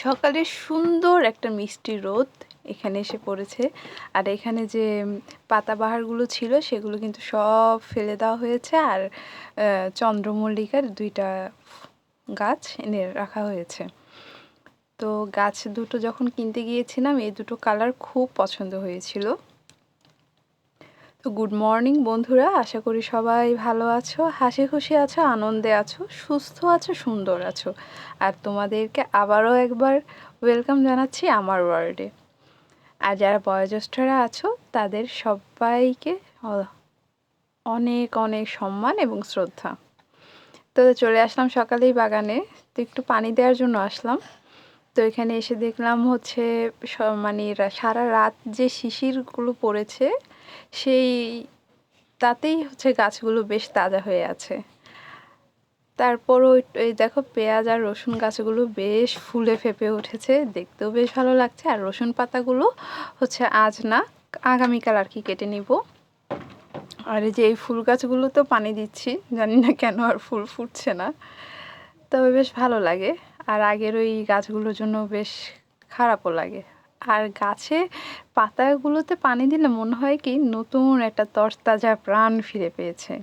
সকালে সুন্দর একটা মিষ্টি রোদ এখানে এসে পড়েছে। আর এখানে যে পাতাবাহারগুলো ছিল, সেগুলো কিন্তু সব ফেলে দেওয়া হয়েছে। আর চন্দ্রমল্লিকার দুইটা গাছ এনে রাখা হয়েছে। তো গাছ দুটো যখন কিনতে গিয়েছিলাম, এই দুটো কালার খুব পছন্দ হয়েছিল। তো গুড মর্নিং বন্ধুরা, আশা করি সবাই ভালো আছো, হাসি খুশি আছো, আনন্দে আছো, সুস্থ আছো, সুন্দর আছো। আর তোমাদেরকে আবারও একবার ওয়েলকাম জানাচ্ছি আমার ওয়ার্ল্ডে আর যারা বয়োজ্যেষ্ঠরা আছো, তাদের সবাইকে অনেক অনেক সম্মান এবং শ্রদ্ধা। তো চলে আসলাম সকালেই বাগানে, তো একটু পানি দেওয়ার জন্য আসলাম। তো এখানে এসে দেখলাম হচ্ছে মানে সারা রাত যে শিশিরগুলো পড়েছে সেই তাতেই হচ্ছে গাছগুলো বেশ তাজা হয়ে আছে। তারপর ওই, এই দেখো পেঁয়াজ আর রসুন গাছগুলো বেশ ফুলে ফেপে উঠেছে, দেখতেও বেশ ভালো লাগছে। আর রসুন পাতাগুলো হচ্ছে আজ না, আগামীকাল আর কি কেটে নিব। আর এই যে এই ফুল গাছগুলো তো পানি দিচ্ছি, জানি না কেন আর ফুল ফুটছে না। তবে বেশ ভালো লাগে। আর আগের ওই গাছগুলোর জন্য বেশ খারাপও লাগে। আর গাছে পাতাগুলোতে পানি দিলে মনে হয় কি নতুন একটা তরতাজা প্রাণ ফিরে পেয়েছে।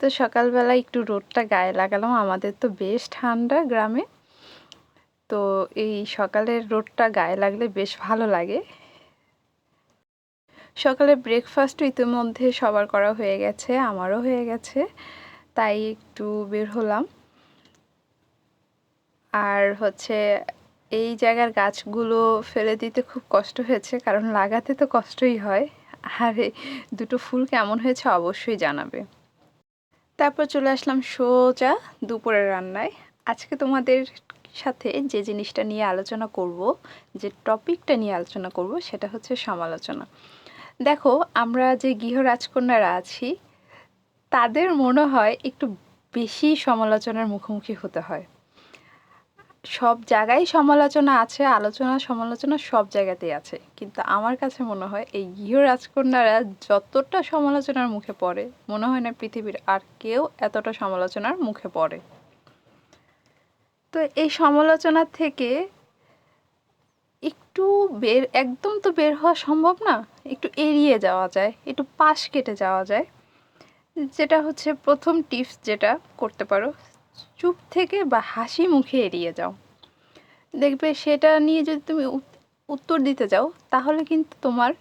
তো সকালবেলা একটু রোদটা গায়ে লাগালাম, আমাদের তো বেশ ঠান্ডা গ্রামে। তো এই সকালের রোদটা গায়ে লাগলে বেশ ভালো লাগে। সকালে ব্রেকফাস্ট ইতিমধ্যে সবার করা হয়ে গেছে, আমারও হয়ে গেছে, তাই একটু বের হলাম। আর হচ্ছে এই জায়গার গাছগুলো ফেলে দিতে খুব কষ্ট হয়েছে, কারণ লাগাতে তো কষ্টই হয়। আর দুটো ফুল কেমন হয়েছে অবশ্যই জানাবে। তারপর চলে আসলাম সোজা দুপুরের রান্নায়। আজকে তোমাদের সাথে যে জিনিসটা নিয়ে আলোচনা করব, যে টপিকটা নিয়ে আলোচনা করব, সেটা হচ্ছে সমালোচনা। দেখো, আমরা যে গৃহ রাজকন্যারা আছি, তাদের মনে হয় একটু বেশি সমালোচনার মুখোমুখি হতে হয়। সব জায়গায় সমালোচনা আছে, আলোচনা, সমালোচনা সব জায়গাতেই আছে। কিন্তু আমার কাছে মনে হয় এই গৃহ রাজকন্যারা যতটা সমালোচনার মুখে পড়ে, মনে হয় না পৃথিবীর আর কেউ এতটা সমালোচনার মুখে পড়ে। তো এই সমালোচনা থেকে একটু বের, একদম তো বের হওয়া সম্ভব না, একটু এড়িয়ে যাওয়া যায়, একটু পাশ কেটে যাওয়া যায়। যেটা হচ্ছে প্রথম টিপস যেটা করতে পারো চুপ থেকে বা হাসি মুখে এড়িয়ে যাও। দেখবে সেটা নিয়ে যদি তুমি উত্তর দিতে যাও, তাহলে কিন্তু তোমার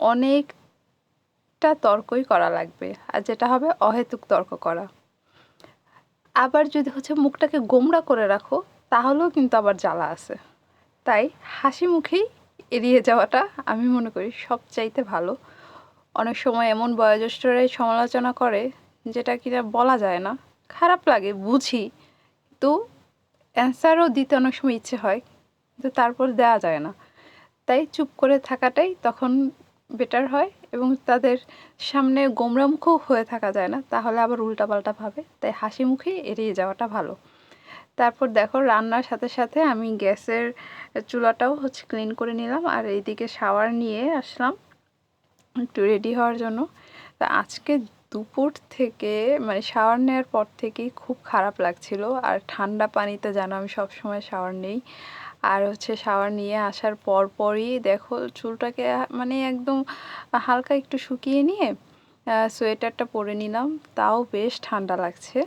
অনেকটা তর্কই করা লাগবে। আর যেটা হবে অহেতুক তর্ক করা। আবার যদি হচ্ছে মুখটাকে গোমড়া করে রাখো, তাহলেও কিন্তু আবার জ্বালা আছে। তাই হাসি মুখেই এড়িয়ে যাওয়াটা আমি মনে করি সবচাইতে ভালো। অনেক সময় এমন বয়োজ্যেষ্ঠরাই সমালোচনা করে, যেটা কিনা বলা যায় না। খারাপ লাগে, বুঝি। তো অ্যান্সারও দিতে অনেক সময় ইচ্ছে হয়, কিন্তু তারপর দেওয়া যায় না। তাই চুপ করে থাকাটাই তখন বেটার হয় এবং তাদের সামনে গোমরা মুখও হয়ে থাকা যায় না, তাহলে আবার উল্টাপাল্টা ভাবে। তাই হাসি মুখে এড়িয়ে যাওয়াটা ভালো। তারপর দেখো রান্নার সাথে সাথে আমি গ্যাসের চুলাটাও হচ্ছে ক্লিন করে নিলাম আর এইদিকে শাওয়ার নিয়ে আসলাম, একটু রেডি হওয়ার জন্য। তা আজকে দুপুর থেকে মানে শাওয়ার নেওয়ার পর থেকেই খুব খারাপ লাগছিল। আর ঠান্ডা পানিতে যেন আমি সবসময় শাওয়ার নেই। আর হচ্ছে শাওয়ার নিয়ে আসার পর পরই দেখো চুলটাকে মানে একদম হালকা একটু শুকিয়ে নিয়ে সোয়েটারটা পরে নিলাম। তাও বেশ ঠান্ডা লাগছে।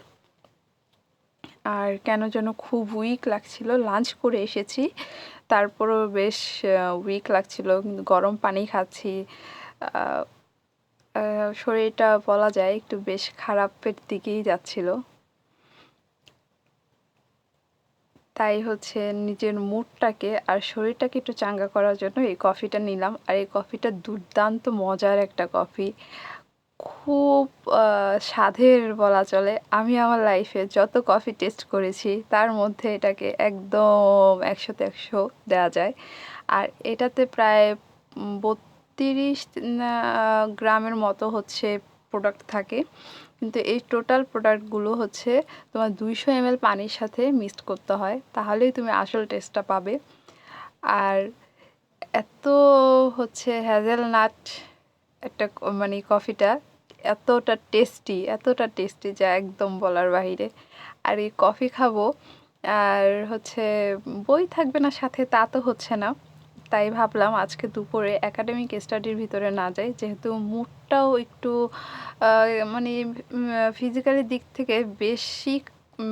আর কেন যেন খুব উইক লাগছিল। লাঞ্চ করে এসেছি। তারপরও বেশ উইক লাগছিল। গরম পানি খাচ্ছি। শরীরটা বলা যায় একটু বেশ খারাপের দিকেই যাচ্ছিল। তাই হচ্ছে নিজের মুডটাকে আর শরীরটাকে একটু চাঙ্গা করার জন্য এই কফিটা নিলাম। আর এই কফিটা দুর্দান্ত মজার একটা কফি। খুব স্বাদের বলা চলে। আমি আমার লাইফে যত কফি টেস্ট করেছি, তার মধ্যে এটাকে একদম একশোতে একশো দেওয়া যায়। আর এটাতে প্রায় উম, বত্রিশ গ্রামের মতো হচ্ছে প্রোডাক্ট থাকে। কিন্তু এই টোটাল প্রোডাক্টগুলো হচ্ছে তোমার দুইশো এমএল পানির সাথে মিক্সড করতে হয় তাহলেই তুমি আসল টেস্টটা পাবে। আর এত হচ্ছে হ্যাজেলনাট একটা মানে কফিটা এতটা টেস্টি এতটা টেস্টি যা একদম বলার বাইরে আর এই কফি খাব আর হচ্ছে বই থাকবে না সাথে তা তো হচ্ছে না। তাই ভাবলাম আজকে দুপুরে একাডেমিক স্টাডির ভিতরে না যাই। যেহেতু মুডটাও একটু মানে ফিজিক্যালি দিক থেকে বেশি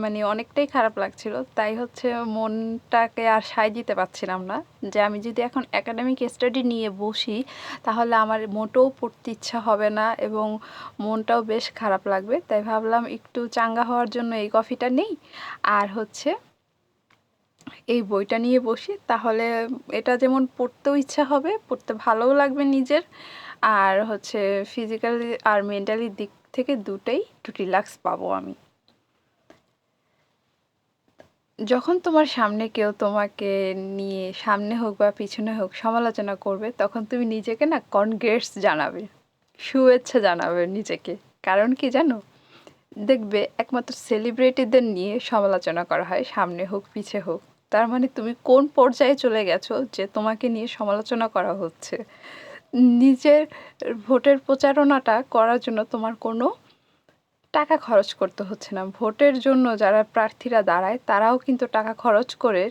মানে অনেকটাই খারাপ লাগছিল। তাই হচ্ছে মনটাকে আর সায় দিতে পারছিলাম না যে আমি যদি এখন একাডেমিক স্টাডি নিয়ে বসি, তাহলে আমার মোটেও পড়তে ইচ্ছা হবে না এবং মনটাও বেশ খারাপ লাগবে। তাই ভাবলাম একটু চাঙ্গা হওয়ার জন্য এই কফিটা নেই। আর হচ্ছে এই বইটা নিয়ে বসি, তাহলে এটা যেমন পড়তেও ইচ্ছা হবে, পড়তে ভালোও লাগবে নিজের। আর হচ্ছে ফিজিক্যালি আর মেন্টালি দিক থেকে দুটোই একটু রিল্যাক্স পাবো আমি। যখন তোমার সামনে কেউ তোমাকে নিয়ে সামনে হোক বা পিছনে হোক সমালোচনা করবে, তখন তুমি নিজেকে না কনগ্রেটস জানাবে, শুভেচ্ছা জানাবে নিজেকে। কারণ কি জানো? দেখবে একমাত্র সেলিব্রিটিদের নিয়ে সমালোচনা করা হয়, সামনে হোক, পিছে হোক। তার মানে তুমি কোন পর্যায়ে চলে গেছো যে তোমাকে নিয়ে সমালোচনা করা হচ্ছে? নিজের ভোটের প্রচারণাটা করার জন্য তোমার কোনো টাকা খরচ করতে হচ্ছে না। ভোটের জন্য যারা প্রার্থীরা দাঁড়ায়, তারাও কিন্তু টাকা খরচ করে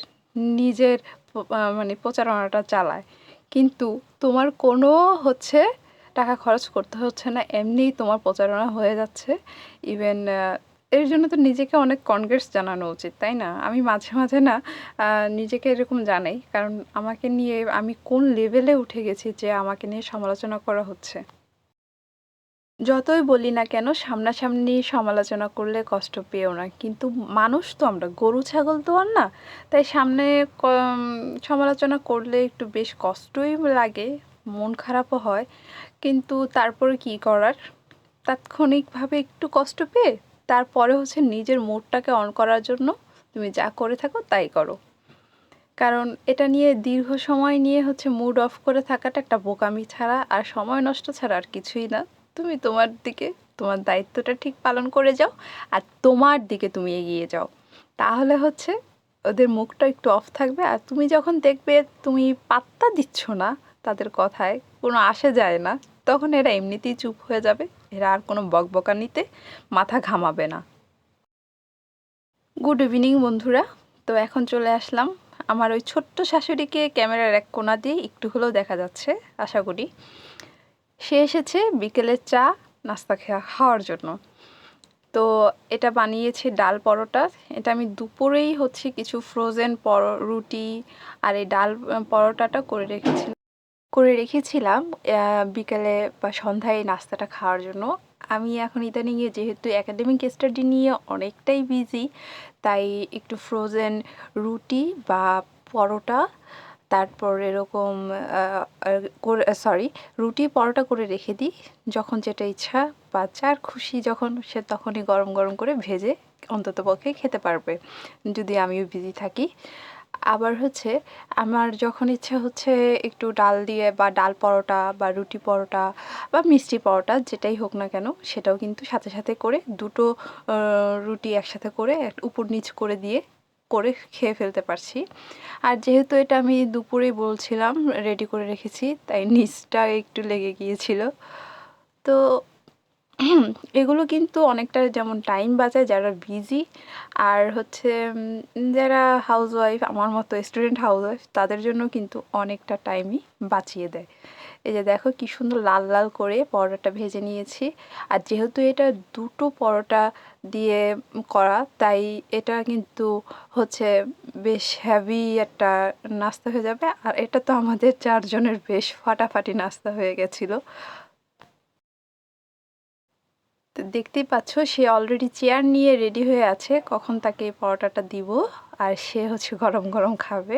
নিজের মানে প্রচারণাটা চালায়। কিন্তু তোমার কোনো হচ্ছে টাকা খরচ করতে হচ্ছে না, এমনিই তোমার প্রচারণা হয়ে যাচ্ছে। ইভেন এর জন্য তো নিজেকে অনেক কনগ্রেস জানানো উচিত, তাই না? আমি মাঝে মাঝে না নিজেকে এরকম জানাই। কারণ আমাকে নিয়ে আমি কোন লেভেলে উঠে গেছি যে আমাকে নিয়ে সমালোচনা করা হচ্ছে? যতই বলি না কেন, সামনাসামনি সমালোচনা করলে কষ্ট পেও না। কিন্তু মানুষ তো আমরা, গরু, ছাগল তো আর না। তাই সামনে সমালোচনা করলে একটু বেশ কষ্টই লাগে, মন খারাপও হয়। কিন্তু তারপরে কি করার? তাৎক্ষণিকভাবে একটু কষ্ট পেয়ে তারপরে হচ্ছে নিজের মুডটাকে অন করার জন্য তুমি যা করে থাকো তাই করো। কারণ এটা নিয়ে দীর্ঘ সময় নিয়ে হচ্ছে মুড অফ করে থাকাটা একটা বোকামি ছাড়া আর সময় নষ্ট ছাড়া আর কিছুই না। তুমি তোমার দিকে, তোমার দায়িত্বটা ঠিক পালন করে যাও আর তোমার দিকে তুমি এগিয়ে যাও। তাহলে হচ্ছে ওদের মুখটা একটু অফ থাকবে আর তুমি যখন দেখবে তুমি পাত্তা দিচ্ছ না, তাদের কথায় কোনো আসে যায় না। তখন এরা এমনিতেই চুপ হয়ে যাবে। এরা আর কোনো বকবকানিতে মাথা ঘামাবে না। গুড ইভিনিং বন্ধুরা। তো এখন চলে আসলাম। আমার ওই ছোট্ট শাশুড়িকে ক্যামেরার এক কোণা দিয়ে একটু হলেও দেখা যাচ্ছে, আশা করি। সে এসেছে বিকেলের চা, নাস্তা খেয়া খাওয়ার জন্য। তো এটা বানিয়েছে ডাল পরোটা। এটা আমি দুপুরেই হচ্ছে কিছু ফ্রোজেন পর, রুটি আর এই ডাল পরোটাটা করে রেখেছিলাম করে রেখেছিলাম বিকেলে বা সন্ধ্যায় নাস্তাটা খাওয়ার জন্য। আমি এখন ইদানিং যেহেতু একাডেমিক স্টাডি নিয়ে অনেকটাই বিজি তাই একটু ফ্রোজেন রুটি বা পরোটা, তারপর এরকম সরি রুটি, পরোটা করে রেখে দিই। যখন যেটা ইচ্ছা বা যার খুশি যখন, সে তখনই গরম গরম করে ভেজে অন্তত পক্ষে খেতে পারবে, যদি আমিও বিজি থাকি। আবার হচ্ছে আমার যখন ইচ্ছা হচ্ছে একটু ডাল দিয়ে বা ডাল পরোটা বা রুটি পরোটা বা মিষ্টি পরোটা যেটাই হোক না কেন সেটাও কিন্তু সাথে সাথে করে দুটো রুটি একসাথে করে উপর নিচ করে দিয়ে করে খেয়ে ফেলতে পারছি। আর যেহেতু এটা আমি দুপুরেই বলছিলাম রেডি করে রেখেছি, তাই নিচটা একটু লেগে গিয়েছিল। তো এগুলো কিন্তু অনেকটা যেমন টাইম বাঁচায় যারা বিজি আর হচ্ছে যারা হাউসওয়াইফ আমার মতো স্টুডেন্ট হাউসওয়াইফ তাদের জন্য কিন্তু অনেকটা টাইমই বাঁচিয়ে দেয়। এই যে দেখো কি সুন্দর লাল লাল করে পরোটাটা ভেজে নিয়েছি। আর যেহেতু এটা দুটো পরোটা দিয়ে করা, তাই এটা কিন্তু হচ্ছে বেশ হ্যাভি একটা নাস্তা হয়ে যাবে। আর এটা তো আমাদের চারজনের বেশ ফাটাফাটি নাস্তা হয়ে গেছিল। দেখতেই পাচ্ছ, সে অলরেডি চেয়ার নিয়ে রেডি হয়ে আছে। কখন তাকে পরোটাটা দিব আর সে হচ্ছে গরম গরম খাবে।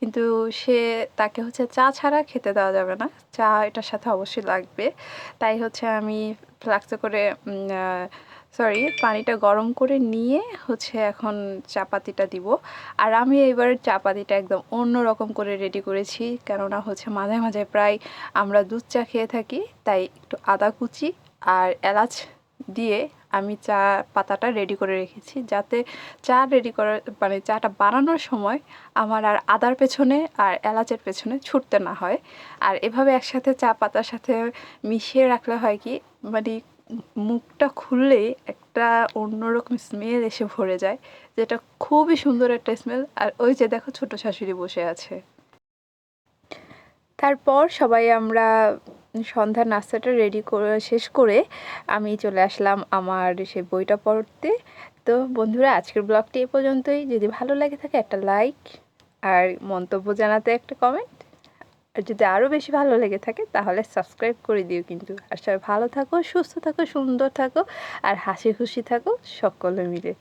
কিন্তু সে, তাকে হচ্ছে চা ছাড়া খেতে দেওয়া যাবে না। চা এটার সাথে অবশ্যই লাগবে। তাই হচ্ছে আমি ফ্লাক্সে করে সরি পানিটা গরম করে নিয়ে হচ্ছে এখন চাপাতিটা দিব। আর আমি এবার চাপাতিটা একদম অন্য রকম করে রেডি করেছি। কেননা হচ্ছে মাঝে মাঝে প্রায় আমরা দুধ চা খেয়ে থাকি, তাই একটু আদা কুচি আর এলাচ দিয়ে আমি চা, পাতাটা রেডি করে রেখেছি। যাতে চা রেডি করার মানে চাটা বানানোর সময় আমার আর আদার পেছনে আর এলাচের পেছনে ছুটতে না হয়। আর এভাবে একসাথে চা, পাতার সাথে মিশিয়ে রাখলে হয় কি মানে মুখটা খুললেই একটা অন্যরকম স্মেল এসে ভরে যায়, যেটা খুবই সুন্দর একটা স্মেল আর ওই যে দেখো ছোট শাশুড়ি বসে আছে। তারপর সবাই আমরা সন্ধ্যার নাস্তাটা রেডি করে, শেষ করে আমি চলে আসলাম আমার সে বইটা পড়তে। তো বন্ধুরা, আজকের ব্লগটি এ পর্যন্তই। যদি ভালো লাগে থাকে একটা লাইক আর মন্তব্য জানাতে একটা কমেন্ট আর যদি আরও বেশি ভালো লেগে থাকে তাহলে সাবস্ক্রাইব করে দিও কিন্তু। আর সবাই ভালো থাকো, সুস্থ থাকো, সুন্দর থাকো আর হাসি খুশি থাকো সকলে মিলে।